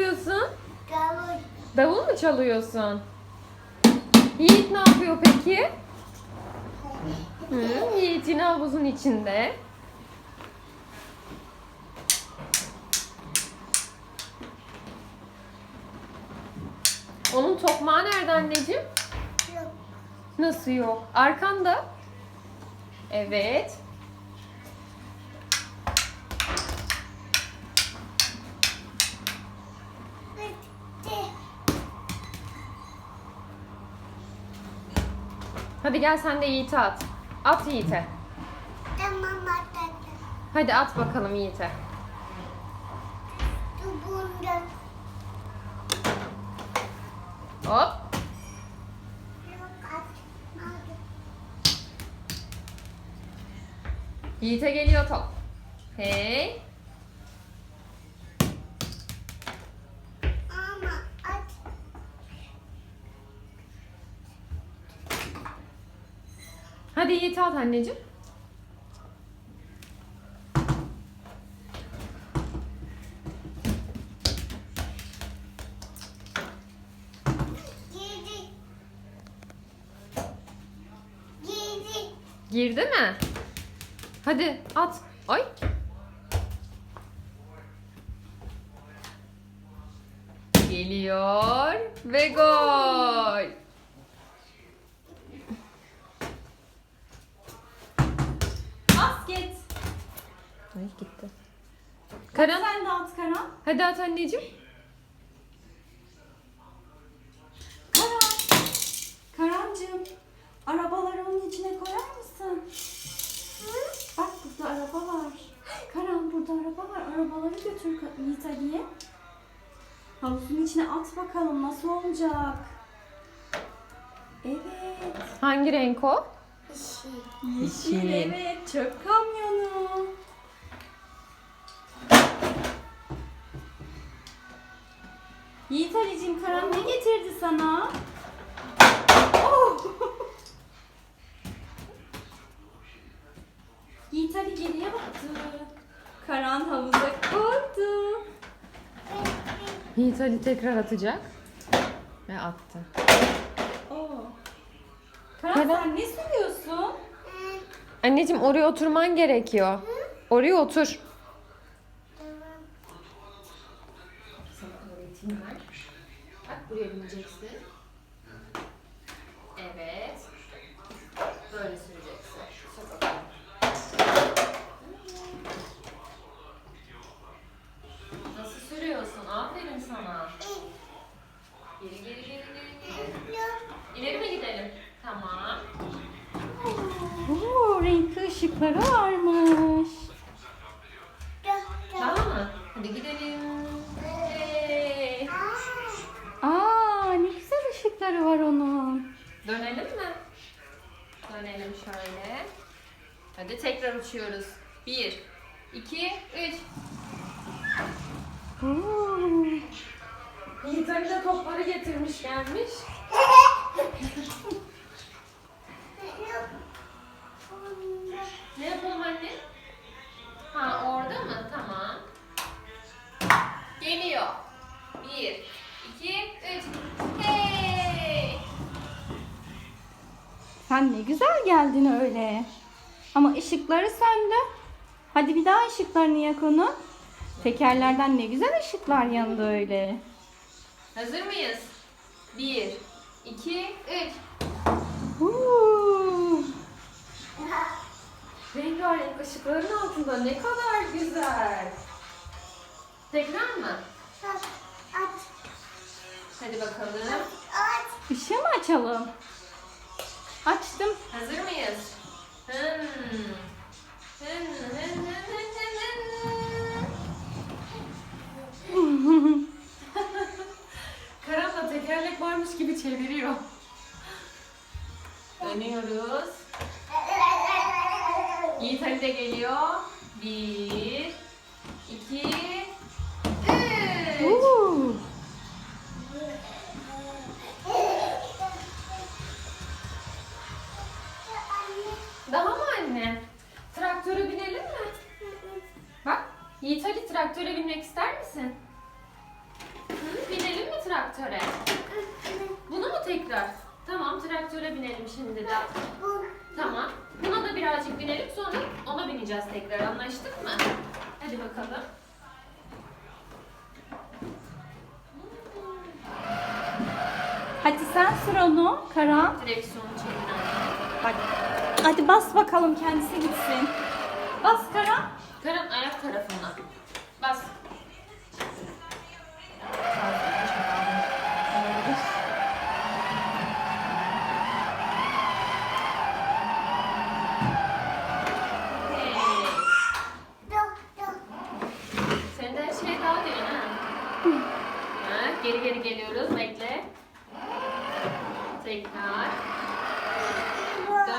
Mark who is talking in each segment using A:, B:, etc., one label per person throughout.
A: yapıyorsun?
B: Davul.
A: Davul mu çalıyorsun? Yiğit ne yapıyor peki? Hı, Yiğit yine havuzun içinde. Onun tokmağı nerede anneciğim?
B: Yok.
A: Nasıl yok? Arkanda. Evet. Hadi gel sen de Yiğit'e at. At Yiğit'e.
B: Tamam atladım.
A: Hadi at bakalım Yiğit'e. Hop. Yiğit'e geliyor top. Hey.
B: Ama at.
A: Hadi Yiğit'e at anneciğim.
B: Girdi. Girdi.
A: Girdi mi? Hadi at. Ay. Geliyor ve gol. Ay gitti.
C: Karan. Sen de at Karan.
A: hadi at anneciğim.
C: Karan. Karancığım. Arabaları onun içine koyar mısın? Bak burada araba var. Karan burada araba var. Arabaları götür Yiğit Ali'ye. Havuzun içine at bakalım nasıl olacak. Evet.
A: Hangi renk o?
B: İşi.
A: Yeşil.
C: Evet. Çöp kamyonu. Yiğit Ali'cim Karan ne getirdi sana? Oh! Yiğit Ali geriye baktı. Karan havuza koydu.
A: Yiğit Ali tekrar atacak. Ve attı.
C: Oh. Karan,
A: Karan.
C: sen ne sürüyorsun?
A: Anneciğim oraya oturman gerekiyor. Oraya otur. Bineceksin. Evet. Böyle süreceksin. Sür bakalım. Nasıl sürüyorsun? Aferin sana. Geri geri geri geri geri. İleri mi gidelim? Tamam.
C: Oo, renkli ışıkları varmış. Var onun.
A: Dönelim mi? Dönelim şöyle. Hadi tekrar uçuyoruz. Bir, iki, üç. Yiğit Ali de topları getirmiş gelmiş.
C: Sen ne güzel geldin öyle. Ama ışıkları söndü. Hadi bir daha ışıklarını yak onun. Tekerlerden ne güzel ışıklar yandı öyle.
A: Hazır mıyız? Bir, iki, üç.
C: Oo.
A: Rengarenk ışıkların altında ne kadar güzel. Tekrar mı?
B: At.
A: Hadi bakalım.
B: At.
C: Işığı mı açalım? Açtım.
A: Hazır mıyız? Hın. Hın, hın, hın, hın, hın, hın. Karan da tekerlek varmış gibi çeviriyor. Dönüyoruz. Yiğit Ali de geliyor. Bir, iki, Daha mı anne? Traktöre binelim mi? Bak, Yiğit Ali traktöre binmek ister misin? traktöre. Bunu mu tekrar? Tamam traktöre binelim şimdi de. Tamam. Buna da birazcık binelim sonra ona bineceğiz tekrar. Anlaştık mı? Hadi bakalım.
C: Hadi sen sür onu Karan.
A: Direksiyonu çevir anne.
C: Bak. Hadi bas bakalım kendisi gitsin. Bas Karan.
A: Karan ayak tarafına. Bas. Sen de her şeye daha diyorsun ha. ha. Geri geri geliyoruz. Bekle. Tekrar.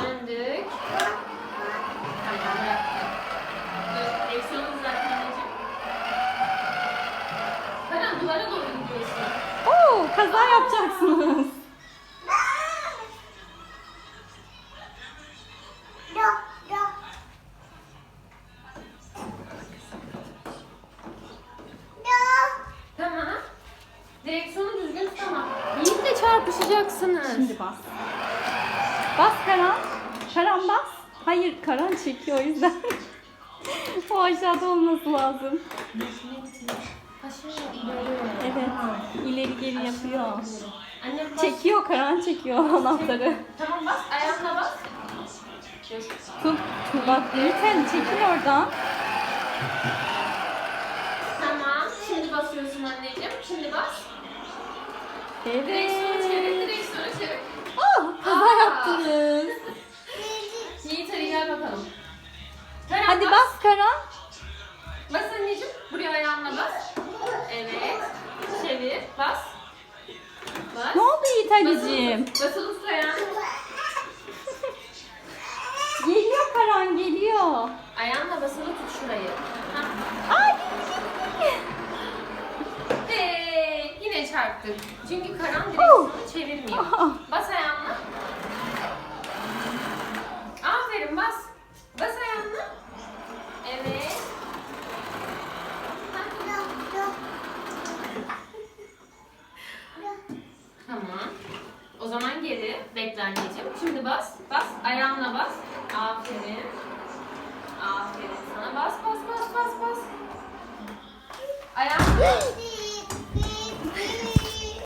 A: Döndük. Tamam bıraktık. Dur, direksiyonu düzelt anneciğim. Karan duvara doğru gidiyorsun.
C: Oo, kaza yapacaksınız.
A: Tamam. Direksiyonu düzgün tut ama. Yiğitle çarpışacaksınız.
C: Şimdi bas. Bas Karan. Karan bas. Hayır Karan çekiyor o yüzden. o aşağıda olması lazım. Evet. İleri geri yapıyor. Çekiyor Karan çekiyor anahtarı.
A: Tamam bas. Ayağına bas.
C: Tut. Bak lütfen çekil oradan.
A: Tamam. Şimdi basıyorsun anneciğim. Şimdi bas.
C: Evet.
A: Anneciğim? Tut ayağını.
C: Geliyor Karan geliyor.
A: Ayağınla basılı tut şurayı.
C: Ay.
A: Hey, yine çarptık. Çünkü Karan direksiyonu çevirmiyor.
C: Ah.
A: Bas ayağınla. Aferin bas. Bas ayağınla. Evet. Ha,
B: Do. Do.
A: Tamam. O zaman geri. Bekle anneciğim. Şimdi bas. Bas. Ayağınla bas. Aferin. Aferin sana. Bas bas bas bas bas. Ayağınla.